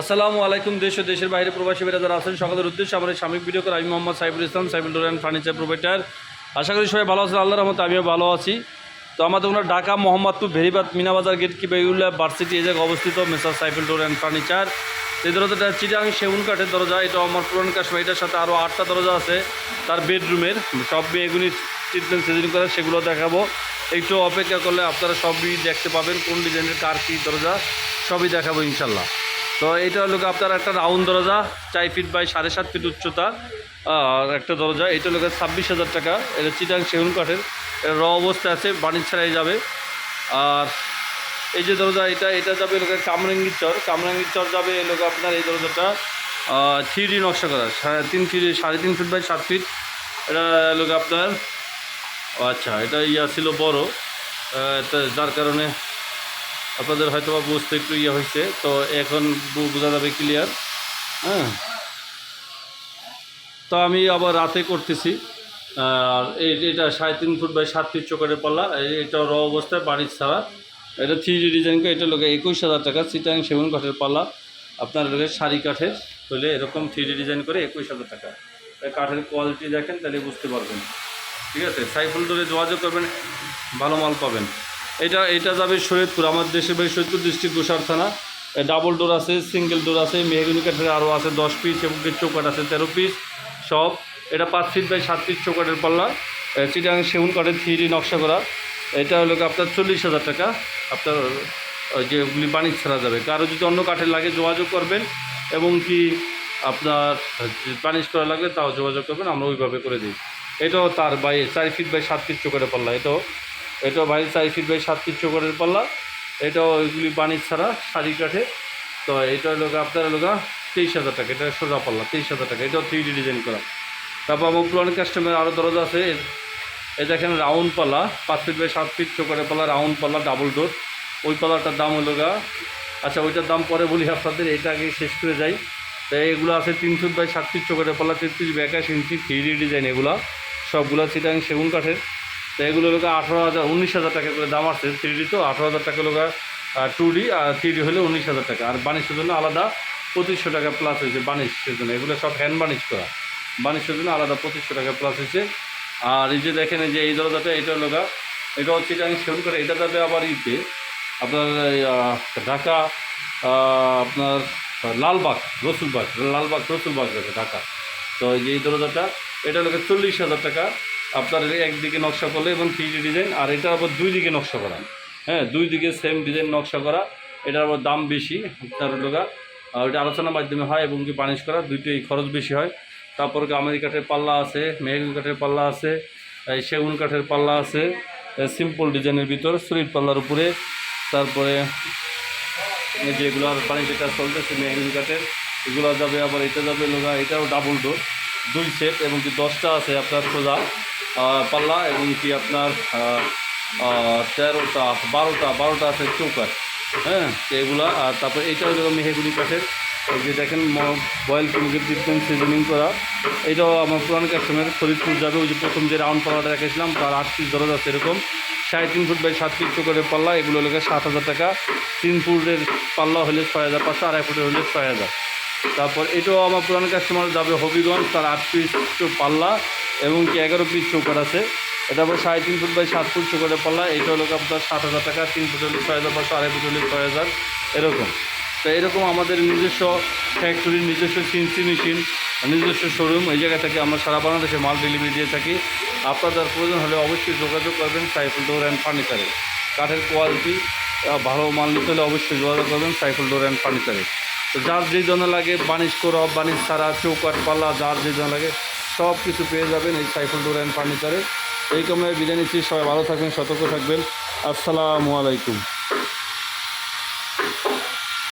আসসালামু আলাইকুম, দেশ ও দেশের বাইরে প্রবাসী বেরা যারা আছেন, সকলের উদ্দেশ্যে আমার সাময়িক ভিডিও করে আমি Mohammad Saiful Islam, Saiful door furniture provider. আশা করি সবাই ভালো আছেন, আল্লাহর রহমতে আমিও ভালো আছি। তো আমাদের ওনার ঢাকা, মোহাম্মদপুর, ভেরিবাদ, মিনাবাজার গেট কি বেউল্লা ভার্সিটি এই জায়গায় অবস্থিত messrs Saiful door and furniture. এই দরজাটা চিটাং সেগুন কাঠের দরজা, এটা আমার পুরান কাশ্মীর এটার সাথে আরও আটটা দরজা আছে, তার বেডরুমের। সব মেয়েগুলি ট্রিটমেন্ট সিজন করে সেগুলো দেখাবো। একটু অপেক্ষা করলে আপনারা সবই দেখতে পাবেন, কোন ডিজাইনের কার কী দরজা, সবই দেখাবো ইনশাল্লাহ। তো এটা হলো আপনার একটা রাউন্ড দরজা, চার ফিট বাই সাড়ে সাত ফিট উচ্চতা আর একটা দরজা। এটা হলো ছাব্বিশ হাজার টাকা। এটা চিটাং সেগুন কাঠের। র অবস্থায় আছে, বাণিজ্য ছাড়াই যাবে। আর এই যে দরজা, এটা এটা যাবে লোকে কামরাঙ্গির চর। কামরাঙ্গির চর যাবে এই লোক আপনার এই দরজাটা থ্রি ডি নকশা করা। সাড়ে তিন ফিট সাড়ে তিন ফিট বাই সাত ফিট এটা লোক আপনার আচ্ছা এটা ইয়া ছিল বড়। যার কারণে আপনাদের হয়তো বা বুঝতে একটু ইয়ে হয়েছে। তো এখন বোঝা যাবে ক্লিয়ার হ্যাঁ। তো আমি আবার রাতে করতেছি। আর এটা সাড়ে তিন ফুট বাই সাত ফিট চোখের পাল্লা এটা র অবস্থায় বাড়ির ছাড়া। এটা থ্রি ডি ডিজাইন করে এটা লোকে একুশ হাজার টাকা সিটাং সেগুন কাঠের পাল্লা, আপনার লোকে শাড়ি কাঠের হলে এরকম থ্রি ডি ডিজাইন করে একুশ হাজার টাকা। কাঠের কোয়ালিটি দেখেন, তাহলে বুঝতে পারবেন। ঠিক আছে? সাইফুল ধরে যোগাযোগ করবেন, ভালো মাল পাবেন। এটা এটা যাবে শরীয়তপুর আমার দেশের বাড়ি শরীয়তপুর ডিস্ট্রিক্ট গোসার থানা। ডাবল ডোর আছে সিঙ্গেল ডোর আছে, মেহগুনি কাঠের আরও আছে, দশ পিস এবং চৌকাট আছে, তেরো পিস সব। এটা পাঁচ ফিট বাই সাত পিস চৌকাটের পাল্লা। চিটাং সেগুন কাঠের থ্রি নকশা করা। এটা হলো আপনার চল্লিশ হাজার টাকা। আপনার যেগুলি বাণিজ্য ছাড়া যাবে। কারও যদি অন্য কাঠের লাগে যোগাযোগ করবেন এবং কি আপনার বাণিজ করা লাগলে তাও যোগাযোগ করবেন, আমরা ওইভাবে করে দিই। এটাও তার বাই, চার ফিট বাই সাত ফিট চোখের পাল্লা, এটাও। এটাও বাইরে চার ফিট বাই সাত ফিট চোখের পাল্লা। এটাও ওইগুলি বাণিজ্য ছাড়া, শাড়ি কাঠে তো এটা হলো আপনার হলো তেইশ হাজার টাকা, এটা সোজা পাল্লা, তেইশ হাজার টাকা। এটাও থ্রি ডি ডিজাইন করা। তারপর আমার পুরানো কাস্টমার আরও দরজা আছে। এ- এই দেখেন রাউন্ড পাল্লা, পাঁচ ফিট বাই সাত ফিট চোখের পাল্লা রাউন্ড পাল্লা ডাবল ডোর ওই পাল্লাটার দাম হলো গা আচ্ছা ওইটার দাম পরে বলি আপনাদের, এটা আগে শেষ করে যাই। তো এগুলো আছে তিন ফিট বাই সাত ফিট চোখের পাল্লা, তেত্রিশ ব্যাকাশ ইঞ্চি থ্রি ডি ডিজাইন এগুলো। সবগুলো চিটাং সেগুন কাঠের। তো এগুলো লোক আঠারো হাজার, উনিশ হাজার টাকা করে দাম আছে থ্রি ডি তো আঠারো হাজার টাকা লোক টু ডি আর থ্রি ডি হলে উনিশ হাজার টাকা। আর বাণিজ্যের জন্য আলাদা পঁচিশশো টাকা প্লাস হয়েছে বাণিজ্যের জন্য। এগুলো সব হ্যান্ড বাণিজ্য করা। বাণিজ্যের জন্য আলাদা পঁচিশশো টাকা প্লাস হয়েছে। আর এই যে দেখেন যে এই দরজাটা, এটা লোকা এটা হচ্ছে এটা আমি সেগুন করে, এটা যাবে আবার ইতে আপনার ঢাকা আপনার লালবাগ, রসুলবাগ লালবাগ, রসুলবাগ যাবে ঢাকা। তো এই যে এই দরজাটা, এটা লোকে চল্লিশ হাজার টাকা। আপনার একদিকে নকশা করলে এবং থ্রি ডিজাইন আর এটার আবার দুই দিকে নকশা করা। হ্যাঁ দুই দিকে সেম ডিজাইন নকশা করা, এটার আবার দাম বেশি, তার লোকা ওইটা আলোচনার মাধ্যমে হয় এবং কি বানিশ করা, দুইটাই খরচ বেশি হয়। তারপর আমেরি কাঠের পাল্লা আছে মেহগুন কাঠের পাল্লা আছে সেগুন কাঠের পাল্লা আছে সিম্পল ডিজাইনের ভিতর সলিড পাল্লার উপরে, তারপরে যেগুলো আর বাণিজ্য কাজ চলতেছে মেহগুন কাঠের, এগুলো যাবে আবার এটা যাবে লোকা এটাও ডাবল ডোর দুই সেট এবং কি দশটা আছে আপনার সোজা পাল্লা এবং কি আপনার তেরোটা, বারোটা বারোটা আছে চৌকাঠ হ্যাঁ? এগুলা, আর তারপর এটা হলো মেহেগুনি কাঠের, এই যে দেখেন বয়েল কুমুকের ট্রিটমেন্ট সিজনিং করা, এটাও আমার পুরানো কাস্টমার ফরিদপুর যাবে, ওই যে প্রথম যে রাউন্ড পাল্লাটা রেখেছিলাম, তার আট পিস ধরা যাচ্ছে এরকম। সাড়ে তিন ফুট বাই সাত ফিট চোখের পাল্লা, এগুলো লোকের সাত হাজার টাকা। তিন ফুটের পাল্লা হলে ছয় হাজার, পাঁচশো আড়াই ফুটের হলে ছয় হাজার। তারপর এটাও আমার পুরানো কাস্টমার যাবে হবিগঞ্জ, তার আট পিস পাল্লা এবং কি এগারো পিস চৌকার আছে। এটা আবার সাড়ে তিন ফুট বাই সাত ফুট চৌকারের পাল্লা, এটা হলো আপনার সাত হাজার টাকা, তিন ফুট ছয় হাজার পাঁচশো, আড়াই ফুট ছয় হাজার, এরকম। তো এরকম আমাদের নিজস্ব ফ্যাক্টরি নিজস্ব সিনসি মেশিন নিজস্ব শোরুম এই জায়গা থেকে আমরা সারা বাংলাদেশে মাল ডেলিভারি দিয়ে থাকি। আপনাদের প্রয়োজন হলে অবশ্যই যোগাযোগ করবেন সাইফুল ডোর অ্যান্ড ফার্নিচারে। কাঠের কোয়ালিটি ভালো মাল নিতে হলে অবশ্যই যোগাযোগ করবেন সাইফুল ডোর অ্যান্ড ফার্নিচারে। তো যার যে জন্য লাগে বানিশ করব বানিশ ছাড়া চৌকাট পাল্লা যার যে জন্য লাগে, সব কিছু পেয়ে যাবেন এই সাইফুল ডোর অ্যান্ড ফার্নিচারে। এই কামনায় বিদায় নিচ্ছি, সবাই ভালো থাকবেন, সতর্ক থাকবেন। আসসালামু আলাইকুম।